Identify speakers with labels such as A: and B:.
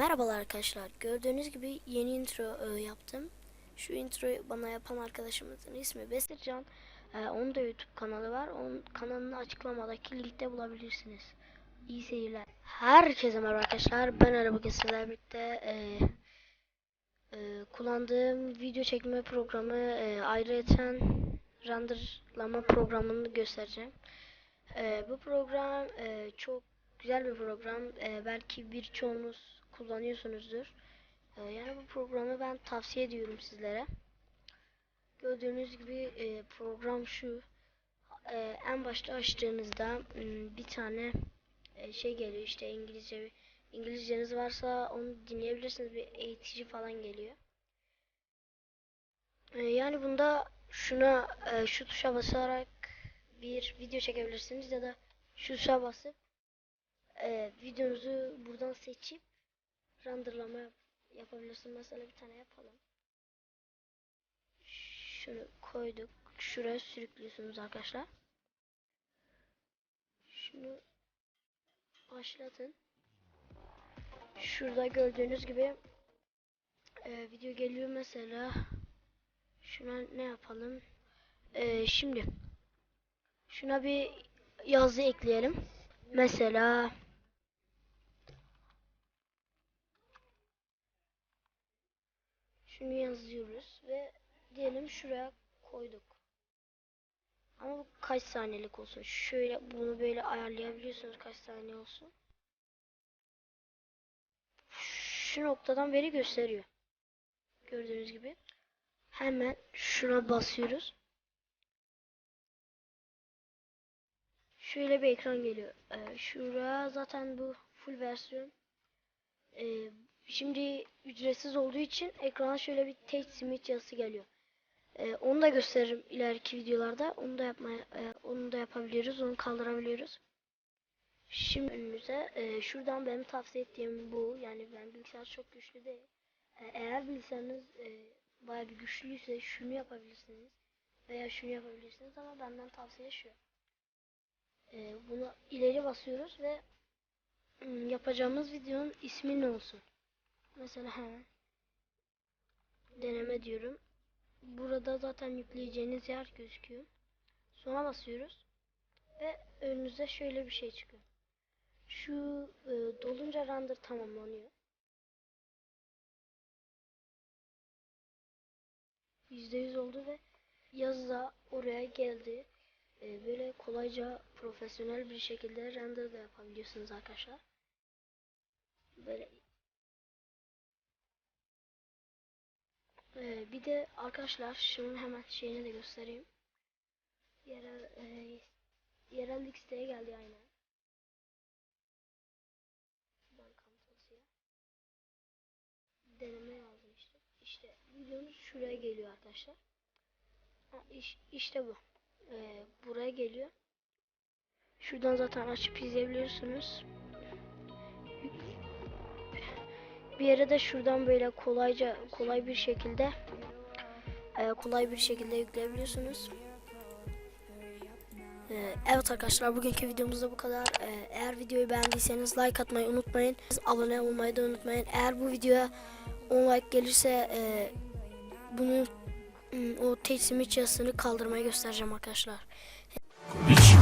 A: Merhabalar arkadaşlar. Gördüğünüz gibi yeni intro e, yaptım. Şu introyu bana yapan arkadaşımızın ismi Besircan. E, onun da YouTube kanalı var. Onun kanalını açıklamadaki linkte bulabilirsiniz. İyi seyirler. Herkese merhaba arkadaşlar. Ben bugün sizlerle birlikte e, e, kullandığım video çekme programı e, ayrıyeten renderlama programını göstereceğim. E, bu program e, çok güzel bir program. E, belki birçoğunuz kullanıyorsunuzdur. E, yani bu programı ben tavsiye ediyorum sizlere. Gördüğünüz gibi e, program şu. E, en başta açtığınızda m, bir tane e, şey geliyor işte İngilizce İngilizceniz varsa onu dinleyebilirsiniz bir eğitici falan geliyor. Yani bunda şuna şu tuşa basarak bir video çekebilirsiniz ya da şu tuşa basıp videonuzu buradan seçip renderlama yap- yapabilirsin. Mesela bir tane yapalım. Şunu koyduk. Şuraya sürüklüyorsunuz arkadaşlar. Şunu başlatın. Şurada gördüğünüz gibi e, video geliyor mesela. Şuna ne yapalım? E, şimdi şuna bir yazı ekleyelim. Mesela şunu yazıyoruz ve diyelim şuraya koyduk. Ama bu kaç saniyelik olsun? Şöyle bunu böyle ayarlayabiliyorsunuz kaç saniye olsun. Şu noktadan veri gösteriyor. Gördüğünüz gibi. Hemen şuna basıyoruz. Şöyle bir ekran geliyor. Ee, şuraya zaten bu full versiyon. Ee, şimdi ücretsiz olduğu için ekrana şöyle bir Tate Smith yazısı geliyor. Ee, onu da gösteririm ileriki videolarda. Onu da yapmaya, e, onu da yapabiliyoruz. Onu kaldırabiliyoruz. Şimdi önünüze e, şuradan benim tavsiye ettiğim bu. Yani ben bilgisayar çok güçlü değil. E, eğer bilgisayarınız e, bayağı bir güçlüyse şunu yapabilirsiniz. Veya şunu yapabilirsiniz ama benden tavsiye şu. E, bunu ileri basıyoruz ve ım, yapacağımız videonun ismi ne olsun? Mesela hemen deneme diyorum. Burada zaten yükleyeceğiniz yer gözüküyor. Sonra basıyoruz ve önünüze şöyle bir şey çıkıyor. Şu e, dolunca render tamamlanıyor. %100 oldu ve yazı da oraya geldi. E, böyle kolayca profesyonel bir şekilde render da yapabiliyorsunuz arkadaşlar. Böyle e, bir de arkadaşlar şunun hemen şeyini de göstereyim. Yerel, e, yerel geldi aynen. Şuradan Camtas'ya. Deneme yazdım işte. İşte videomuz şuraya geliyor arkadaşlar. Ha, iş, işte bu. Ee, buraya geliyor. Şuradan zaten açıp izleyebiliyorsunuz. Bir yere de şuradan böyle kolayca kolay bir şekilde e, kolay bir şekilde yükleyebiliyorsunuz. Ee, Evet arkadaşlar bugünkü videomuz da bu kadar. Ee, Eğer videoyu beğendiyseniz like atmayı unutmayın. Abone olmayı da unutmayın. Eğer bu videoya 10 like gelirse e, bunu ım, o teslim yazısını kaldırmayı göstereceğim arkadaşlar.
B: Hiç